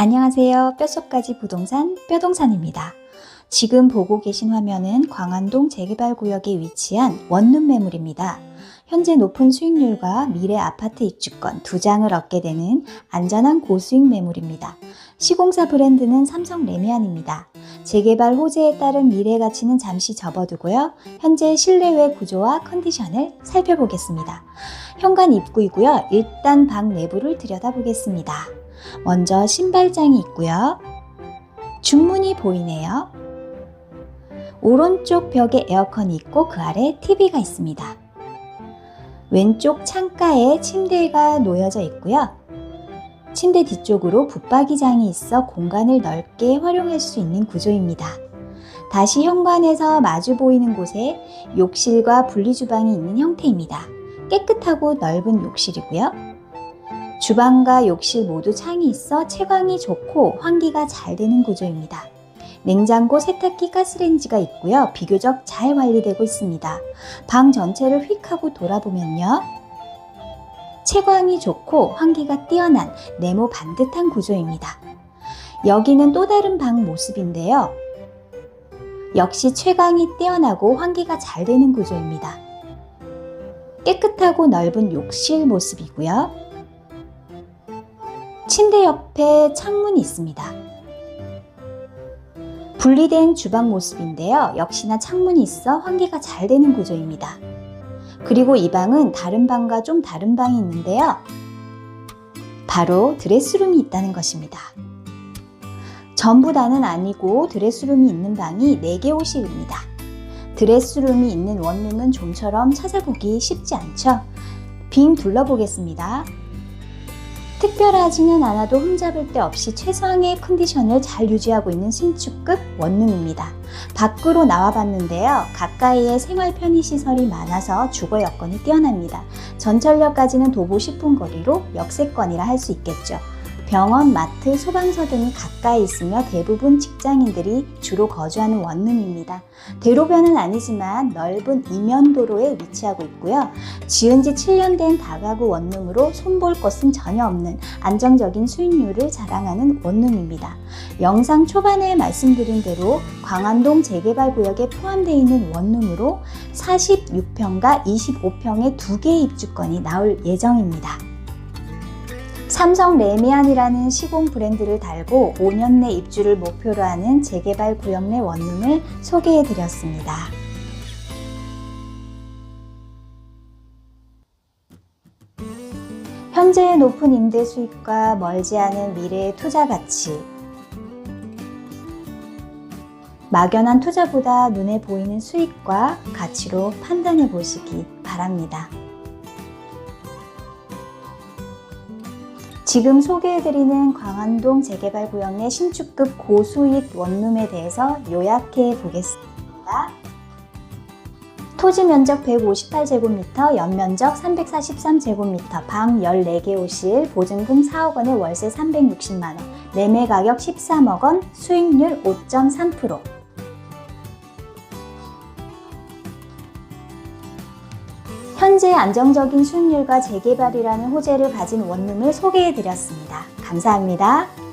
안녕하세요. 뼛속까지 부동산 뼈동산입니다. 지금 보고 계신 화면은 광안동 재개발 구역에 위치한 원룸 매물입니다. 현재 높은 수익률과 미래 아파트 입주권 두 장을 얻게 되는 안전한 고수익 매물입니다. 시공사 브랜드는 삼성 레미안입니다. 재개발 호재에 따른 미래 가치는 잠시 접어두고요. 현재 실내외 구조와 컨디션을 살펴보겠습니다. 현관 입구이고요. 일단 방 내부를 들여다보겠습니다. 먼저 신발장이 있고요. 중문이 보이네요. 오른쪽 벽에 에어컨이 있고 그 아래 TV가 있습니다. 왼쪽 창가에 침대가 놓여져 있고요. 침대 뒤쪽으로 붙박이장이 있어 공간을 넓게 활용할 수 있는 구조입니다. 다시 현관에서 마주 보이는 곳에 욕실과 분리주방이 있는 형태입니다. 깨끗하고 넓은 욕실이고요. 주방과 욕실 모두 창이 있어 채광이 좋고 환기가 잘 되는 구조입니다. 냉장고, 세탁기, 가스레인지가 있고요. 비교적 잘 관리되고 있습니다. 방 전체를 휙 하고 돌아보면요. 채광이 좋고 환기가 뛰어난 네모 반듯한 구조입니다. 여기는 또 다른 방 모습인데요. 역시 채광이 뛰어나고 환기가 잘 되는 구조입니다. 깨끗하고 넓은 욕실 모습이고요. 침대 옆에 창문이 있습니다. 분리된 주방 모습인데요. 역시나 창문이 있어 환기가 잘 되는 구조입니다. 그리고 이 방은 다른 방과 좀 다른 방이 있는데요. 바로 드레스룸이 있다는 것입니다. 전부 다는 아니고 드레스룸이 있는 방이 4개 호실입니다. 드레스룸이 있는 원룸은 좀처럼 찾아보기 쉽지 않죠? 빙 둘러보겠습니다. 특별하지는 않아도 흠잡을 데 없이 최상의 컨디션을 잘 유지하고 있는 신축급 원룸입니다. 밖으로 나와 봤는데요. 가까이에 생활 편의시설이 많아서 주거 여건이 뛰어납니다. 전철역까지는 도보 10분 거리로 역세권이라 할 수 있겠죠. 병원, 마트, 소방서 등이 가까이 있으며 대부분 직장인들이 주로 거주하는 원룸입니다. 대로변은 아니지만 넓은 이면도로에 위치하고 있고요. 지은 지 7년 된 다가구 원룸으로 손볼 것은 전혀 없는 안정적인 수익률을 자랑하는 원룸입니다. 영상 초반에 말씀드린 대로 광안동 재개발 구역에 포함되어 있는 원룸으로 46평과 25평의 두 개의 입주권이 나올 예정입니다. 삼성 레미안이라는 시공 브랜드를 달고 5년 내 입주를 목표로 하는 재개발 구역 내 원룸을 소개해 드렸습니다. 현재의 높은 임대 수익과 멀지 않은 미래의 투자 가치. 막연한 투자보다 눈에 보이는 수익과 가치로 판단해 보시기 바랍니다. 지금 소개해드리는 광안동 재개발 구역 내 신축급 고수익 원룸에 대해서 요약해 보겠습니다. 토지 면적 158제곱미터, 연면적 343제곱미터, 방 14개 호실, 보증금 4억 원에 월세 360만 원, 매매 가격 13억 원, 수익률 5.3%. 현재 안정적인 수익률과 재개발이라는 호재를 가진 원룸을 소개해 드렸습니다. 감사합니다.